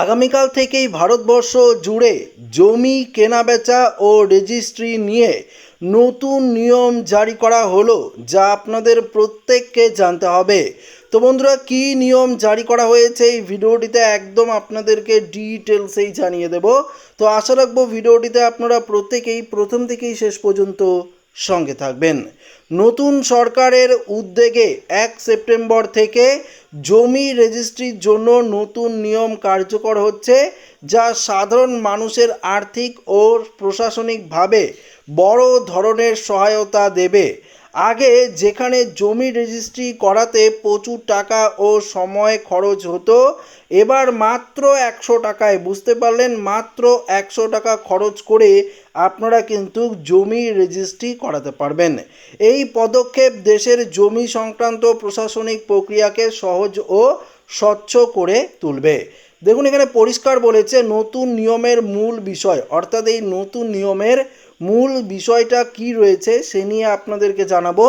আগামীকাল থেকেই ভারতবর্ষ জুড়ে জমি কেনাবেচা ও রেজিস্ট্রি নিয়ে নতুন নিয়ম জারি করা হলো, যা আপনাদের প্রত্যেককে জানতে হবে। তো বন্ধুরা, কী নিয়ম জারি করা হয়েছে এই ভিডিওটিতে একদম আপনাদেরকে ডিটেলসেই জানিয়ে দেব। তো আশা রাখব, ভিডিওটিতে আপনারা প্রত্যেকেই, প্রথম থেকেই শেষ পর্যন্ত সঙ্গে থাকবেন। নতুন সরকারের উদ্যোগে এক সেপ্টেম্বর থেকে জমি রেজিস্ট্রির জন্য নতুন নিয়ম কার্যকর হচ্ছে, যা সাধারণ মানুষের আর্থিক ও প্রশাসনিকভাবে বড় ধরনের সহায়তা দেবে। আগে যেখানে জমি রেজিস্ট্রি করাতে প্রচুর টাকা ও সময় খরচ হতো, এবার মাত্র একশো টাকায়, বুঝতে পারলেন? মাত্র একশো টাকা খরচ করে আপনারা কিন্তু জমি রেজিস্ট্রি করাতে পারবেন। এই পদক্ষেপ দেশের জমি সংক্রান্ত প্রশাসনিক প্রক্রিয়াকে সহজ ও স্বচ্ছ করে তুলবে। দেখুন, এখানে পরিষ্কার বলেছে, নতুন নিয়মের মূল বিষয়, অর্থাৎ এই নতুন নিয়মের মূল বিষয়টা কি রয়েছে সে নিয়ে আপনাদেরকে জানাব।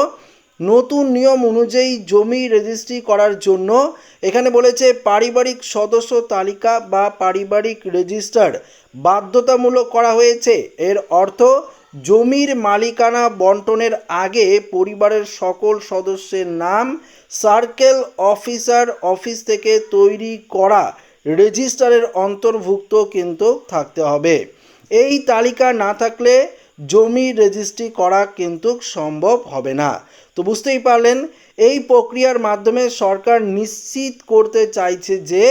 নতুন নিয়ম অনুযায়ী জমি রেজিস্ট্রি করার জন্য এখানে বলেছে পারিবারিক সদস্য তালিকা বা পারিবারিক রেজিস্টার বাধ্যতামূলক করা হয়েছে। এর অর্থ জমির মালিকানা বন্টনের আগে পরিবারের সকল সদস্যের নাম সার্কেল অফিসার অফিস থেকে তৈরি করা রেজিস্টারের অন্তর্ভুক্ত কিন্তু থাকতে হবে। এই তালিকা না থাকলে জমি রেজিস্ট্রি করা কিন্তু সম্ভব হবে না। তো বুঝতেই পারলেন, এই প্রক্রিয়ার মাধ্যমে সরকার নিশ্চিত করতে চাইছে যে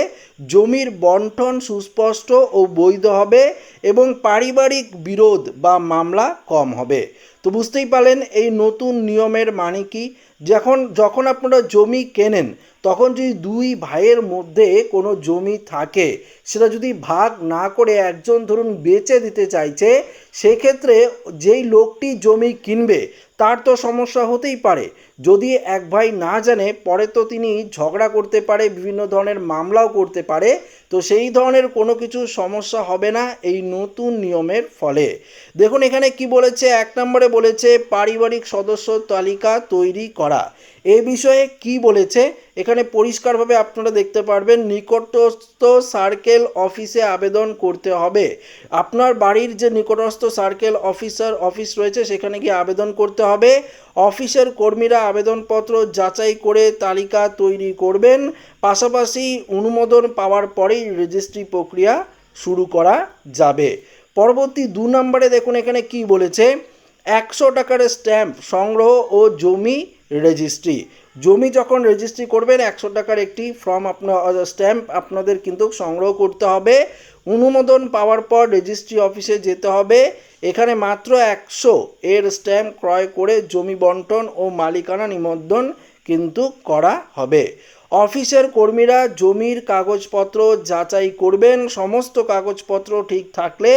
জমির বন্টন সুস্পষ্ট ও বৈধ হবে এবং পারিবারিক বিরোধ বা মামলা কম হবে। তো বুঝতেই পারলেন, এই নতুন নিয়মের মানে কি? যখন যখন আপনারা জমি কেনেন, তখন যদি দুই ভাইয়ের মধ্যে কোনো জমি থাকে, সেটা যদি ভাগ না করে একজন ধরুন বেচে দিতে চাইছে, সেক্ষেত্রে যেই লোকটি জমি কিনবে তার তো সমস্যা হতেই পারে। যদি এক ভাই না জানে, পরে তো তিনি ঝগড়া করতে পারে, বিভিন্ন ধরনের মামলাও করতে পারে, তো সেই ধরনের কোনো কিছু সমস্যা হবে না এই নতুন নিয়মের ফলে। দেখুন এখানে কি বলেছে, এক নম্বরে বলেছে, পারিবারিক সদস্য তালিকা তৈরি করা। এ বিষয়ে কি বলেছে? এখানে পরিষ্কারভাবে আপনারা দেখতে পারবেন, নিকটস্থ সার্কেল অফিসে আবেদন করতে হবে। আপনার বাড়ির যে নিকটস্থ সার্কেল অফিসার অফিস রয়েছে, সেখানে গিয়ে আবেদন করতে হবে। অফিসের কর্মীরা আবেদনপত্র যাচাই করে তালিকা তৈরি করবেন। পাশাপাশি অনুমোদন পাওয়ার পরেই রেজিস্ট্রি প্রক্রিয়া শুরু করা যাবে। পরবর্তী দু নম্বরে দেখুন এখানে কি বলেছে। একশো টাকার স্ট্যাম্প সংগ্রহ ও জমি রেজিস্ট্রি জমি যখন রেজিস্ট্রি করবেন, একশো টাকার একটি ফর্ম আপনার স্ট্যাম্প আপনাদের কিন্তু সংগ্রহ করতে হবে। অনুমোদন পাওয়ার পর রেজিস্ট্রি অফিসে যেতে হবে। এখানে মাত্র একশো এর স্ট্যাম্প ক্রয় করে জমি বন্টন ও মালিকানা নিবন্ধন কিন্তু করা হবে। অফিসের কর্মীরা জমির কাগজপত্র যাচাই করবেন। সমস্ত কাগজপত্র ঠিক থাকলে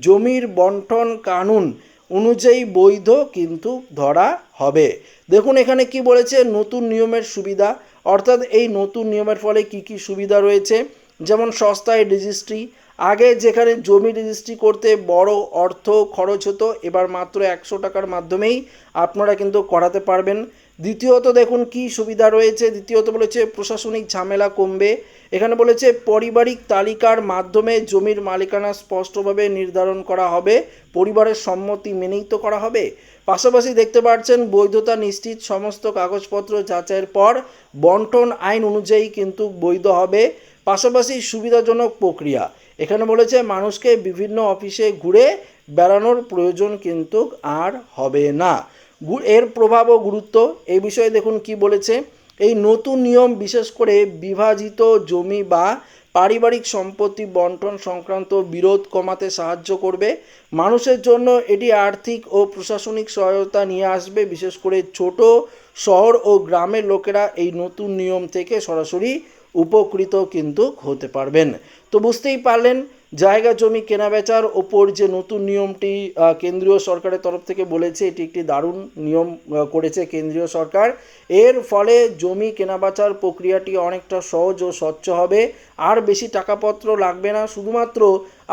জমির বন্টন কানুন অনুযায়ী বৈধ কিন্তু ধরা হবে। দেখুন এখানে কি বলেছে, নতুন নিয়মের সুবিধা। অর্থাৎ এই নতুন নিয়মের ফলে কি কি সুবিধা রয়েছে? যেমন সস্তায় রেজিস্ট্রি আগে যেখানে জমি রেজিস্ট্রি করতে বড় অর্থ খরচ হতো, এবার মাত্র একশো টাকার মাধ্যমেই আপনারা কিন্তু করাতে পারবেন। দ্বিতীয়ত দেখুন কি সুবিধা রয়েছে। দ্বিতীয়ত বলেছে প্রশাসনিক ঝামেলা কমবে। এখানে বলেছে পারিবারিক তালিকার মাধ্যমে জমির মালিকানা স্পষ্টভাবে নির্ধারণ করা হবে। পরিবারের সম্মতি মেনেই তো করা হবে। পাশাপাশি দেখতে পাচ্ছেন বৈধতা নিশ্চিত সমস্ত কাগজপত্র যাচাইয়ের পর বন্টন আইন অনুযায়ী কিন্তু বৈধ হবে। পাশাপাশি সুবিধাজনক প্রক্রিয়া। এখানে বলেছে মানুষকে বিভিন্ন অফিসে ঘুরে বেড়ানোর প্রয়োজন কিন্তু আর হবে না। এর প্রভাব ও গুরুত্ব, এই বিষয়ে দেখুন কি বলেছে। এই নতুন নিয়ম বিশেষ করে বিভাজিত জমি বা পারিবারিক সম্পত্তি বন্টন সংক্রান্ত বিরোধ কমাতে সাহায্য করবে। মানুষের জন্য এটি আর্থিক ও প্রশাসনিক সহায়তা নিয়ে আসবে। বিশেষ করে ছোট শহর ও গ্রামের লোকেরা এই নতুন নিয়ম থেকে সরাসরি উপকৃত কিন্তু হতে পারবেন। তো বুঝতেই পারলেন, জায়গা জমি কেনাবেচার ওপর যে নতুন নিয়মটি কেন্দ্রীয় সরকারের তরফ থেকে বলেছে, এটি একটি দারুণ নিয়ম করেছে কেন্দ্রীয় সরকার। এর ফলে জমি কেনাবেচার প্রক্রিয়াটি অনেকটা সহজ ও স্বচ্ছ হবে। আর বেশি টাকাপত্র লাগবে না, শুধুমাত্র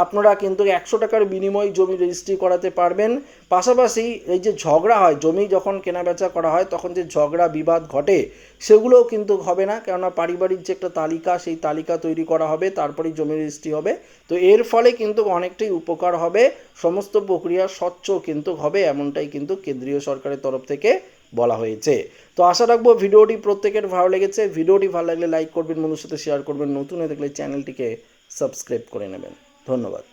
আপনারা কিন্তু একশো টাকার বিনিময়ে জমি রেজিস্ট্রি করাতে পারবেন। পাশাপাশি এই যে ঝগড়া হয়, জমি যখন কেনাবেচা করা হয়, তখন যে ঝগড়া বিবাদ ঘটে, সেগুলোও কিন্তু হবে না। কেননা পারিবারিক যে একটা তালিকা, সেই তালিকা তৈরি করা হবে, তারপরেই জমি রেজিস্ট্রি হবে। তো এর ফলে কিন্তু অনেকটাই উপকার হবে। সমস্ত প্রক্রিয়া স্বচ্ছ কিন্তু হবে, এমনটাই কিন্তু কেন্দ্রীয় সরকারের তরফ থেকে বলা হয়েছে। তো আশা রাখব ভিডিওটি প্রত্যেকের ভালো লেগেছে। ভিডিওটি ভালো লাগলে লাইক করবেন বন্ধুর সাথে শেয়ার করবেন। নতুন হয়ে থাকলে চ্যানেলটিকে সাবস্ক্রাইব করে নেবেন। ধন্যবাদ।